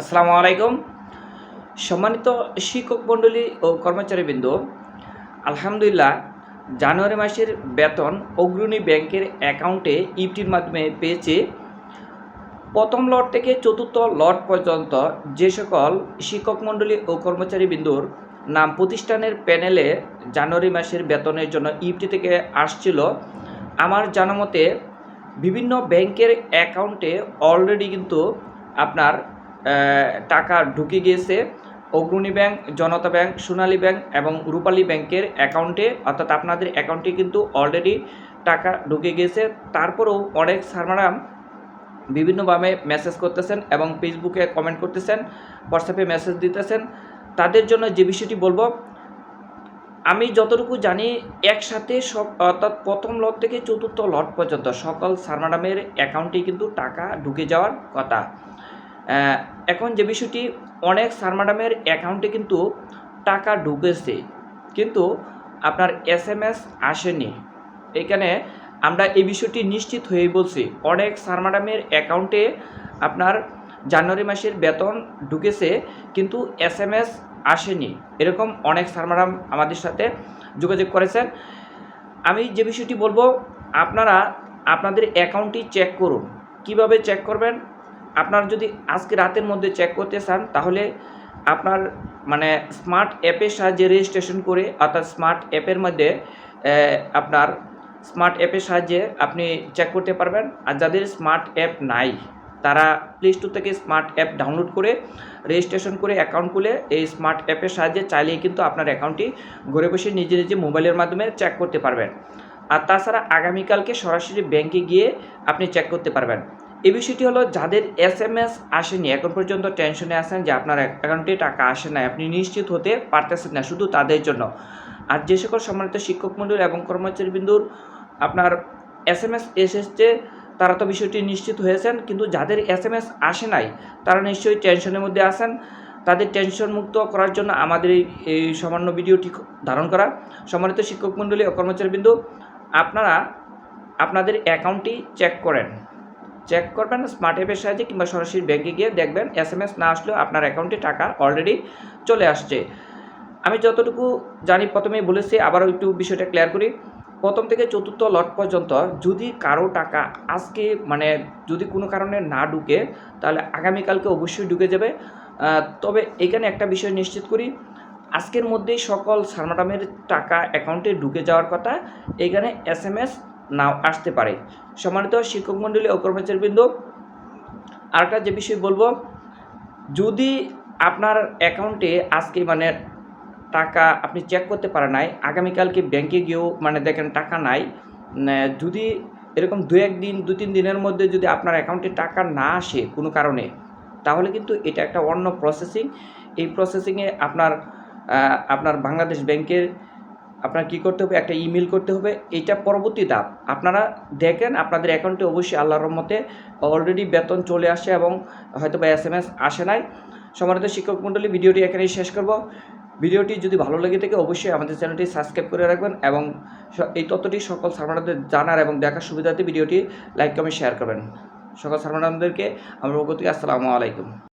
আসসালামু আলাইকুম। সম্মানিত শিক্ষক মণ্ডলী ও কর্মচারীবৃন্দ, আলহামদুলিল্লাহ জানুয়ারি মাসের বেতন অগ্রণী ব্যাংকের অ্যাকাউন্টে ইফটির মাধ্যমে পেয়েছে। প্রথম লট থেকে চতুর্থ লট পর্যন্ত যে সকল শিক্ষক মণ্ডলী ও কর্মচারীবৃন্দুর নাম প্রতিষ্ঠানের প্যানেলে জানুয়ারি মাসের বেতনের জন্য ইফটি থেকে আসছিল। আমার জানা মতে বিভিন্ন ব্যাংকের অ্যাকাউন্টে অলরেডি কিন্তু আপনার টাকা ঢুকে গিয়েছে Agrani bank, Janata bank, Sonali bank এবং রূপালী ব্যাংকের অ্যাকাউন্টে অর্থাৎ আপনাদের অ্যাকাউন্টে কিন্তু অলরেডি টাকা ঢুকে গিয়েছে। তারপরেও অনেক সারমারাম বিভিন্নভাবে মেসেজ করতেছেন এবং ফেসবুকে কমেন্ট করতেছেন হোয়াটসঅ্যাপে মেসেজ দিতেছেন। তাদের জন্য যে বিষয়টি বলব, আমি যতটুকু জানি একসাথে সব, অর্থাৎ প্রথম লট থেকে চতুর্থ লট পর্যন্ত সকল সারমাডামের অ্যাকাউন্টে কিন্তু টাকা ঢুকে যাওয়ার কথা। এখন যে বিষয়টি, অনেক সারমাডামের অ্যাকাউন্টে কিন্তু টাকা ঢুকেছে, কিন্তু আপনার এস এম এস আসেনি। এখানে আমরা এই বিষয়টি নিশ্চিত হয়েই বলছি, অনেক সারমাডামের অ্যাকাউন্টে আপনার জানুয়ারি মাসের বেতন ঢুকেছে, কিন্তু এস এম এস আসেনি। এরকম অনেক সারমাডাম আমাদের সাথে যোগাযোগ করেছেন। আমি যে বিষয়টি বলব, আপনারা আপনাদের অ্যাকাউন্টটি চেক করুন। কীভাবে চেক করবেন? আপনার যদি আজকে রাতের মধ্যে চেক করতে চান, তাহলে আপনার মানে স্মার্ট অ্যাপের সাহায্যে রেজিস্ট্রেশন করে, অর্থাৎ স্মার্ট অ্যাপের মধ্যে আপনার স্মার্ট অ্যাপের সাহায্যে আপনি চেক করতে পারবেন। আর যাদের স্মার্ট অ্যাপ নাই, তারা প্লে স্টোর থেকে স্মার্ট অ্যাপ ডাউনলোড করে রেজিস্ট্রেশন করে অ্যাকাউন্ট খুলে, এই স্মার্ট অ্যাপের সাহায্যে চাইলেই কিন্তু আপনার অ্যাকাউন্টটি ঘরে বসে নিজে নিজে মোবাইলের মাধ্যমে চেক করতে পারবেন। আর তাছাড়া আগামীকালকে সরাসরি ব্যাংকে গিয়ে আপনি চেক করতে পারবেন। এই বিষয়টি হলো, যাদের এস এম এস আসেনি, এখন পর্যন্ত টেনশনে আছেন যে আপনার অ্যাকাউন্টে টাকা আসে না আপনি নিশ্চিত হতে পারতেছেন না শুধু তাদের জন্য। আর যে সকল সম্মানিত শিক্ষক মণ্ডল এবং কর্মচারীবৃন্দুর আপনার এস এম এস এসেছে, তারা তো বিষয়টি নিশ্চিত হয়েছেন, কিন্তু যাদের এস এম এস আসে নাই, তারা নিশ্চয়ই টেনশনের মধ্যে আছেন। তাদের টেনশন মুক্ত করার জন্য আমাদের এই সামান্য ভিডিওটি ধারণ করা। সম্মানিত শিক্ষক মণ্ডলী ও কর্মচারীবৃন্দু, আপনারা আপনাদের অ্যাকাউন্টটি চেক করেন। চেক করবেন স্মার্ট অ্যাপের সাহায্যে কিংবা সরাসরি ব্যাংকে গিয়ে দেখবেন এস এম এস না আসলেও আপনার অ্যাকাউন্টে টাকা অলরেডি চলে আসছে। আমি যতটুকু জানি প্রথমেই বলেছি, আবারও একটু বিষয়টা ক্লিয়ার করি। প্রথম থেকে চতুর্থ লট পর্যন্ত যদি কারও টাকা আজকে মানে যদি কোনো কারণে না ঢুকে, তাহলে আগামীকালকে অবশ্যই ঢুকে যাবে। তবে এখানে একটা বিষয় নিশ্চিত করি, আজকের মধ্যেই সকল সারমাটামের টাকা অ্যাকাউন্টে ঢুকে যাওয়ার কথা। এখানে এস এম এস নাও আসতে পারে। সম্মানিত শিক্ষক মণ্ডলী ও কর্মচারীবৃন্দ, আরেকটা যে বিষয় বলব, যদি আপনার অ্যাকাউন্টে আজকে মানে টাকা আপনি চেক করতে পারেন নাই, আগামীকালকে ব্যাংকে গিয়েও মানে দেখেন টাকা নাই যদি এরকম দু একদিন, দু তিন দিনের মধ্যে যদি আপনার অ্যাকাউন্টে টাকা না আসে কোনো কারণে, তাহলে কিন্তু এটা একটা অন্য প্রসেসিং এই প্রসেসিংয়ে আপনার আপনার বাংলাদেশ ব্যাংকের আপনার কি করতে হবে? একটা ইমেল করতে হবে। এটা পরবর্তী ধাপ। আপনারা দেখেন, আপনাদের অ্যাকাউন্টে অবশ্যই আল্লাহর রহমতে অলরেডি বেতন চলে আসে এবং হয়তো বা এস এম এস আসে নাই। সম্মানিত শিক্ষক মণ্ডলী, ভিডিওটি এখানেই শেষ করব। ভিডিওটি যদি ভালো লেগে থাকে, অবশ্যই আমাদের চ্যানেলটি সাবস্ক্রাইব করে রাখবেন এবং এই তথ্যটি সকল সারমানাদের জানার এবং দেখার সুবিধার্থে ভিডিওটি লাইক কমেন্ট শেয়ার করবেন। সকল সারমানাদেরকে আমরা বলতে আসসালামু আলাইকুম।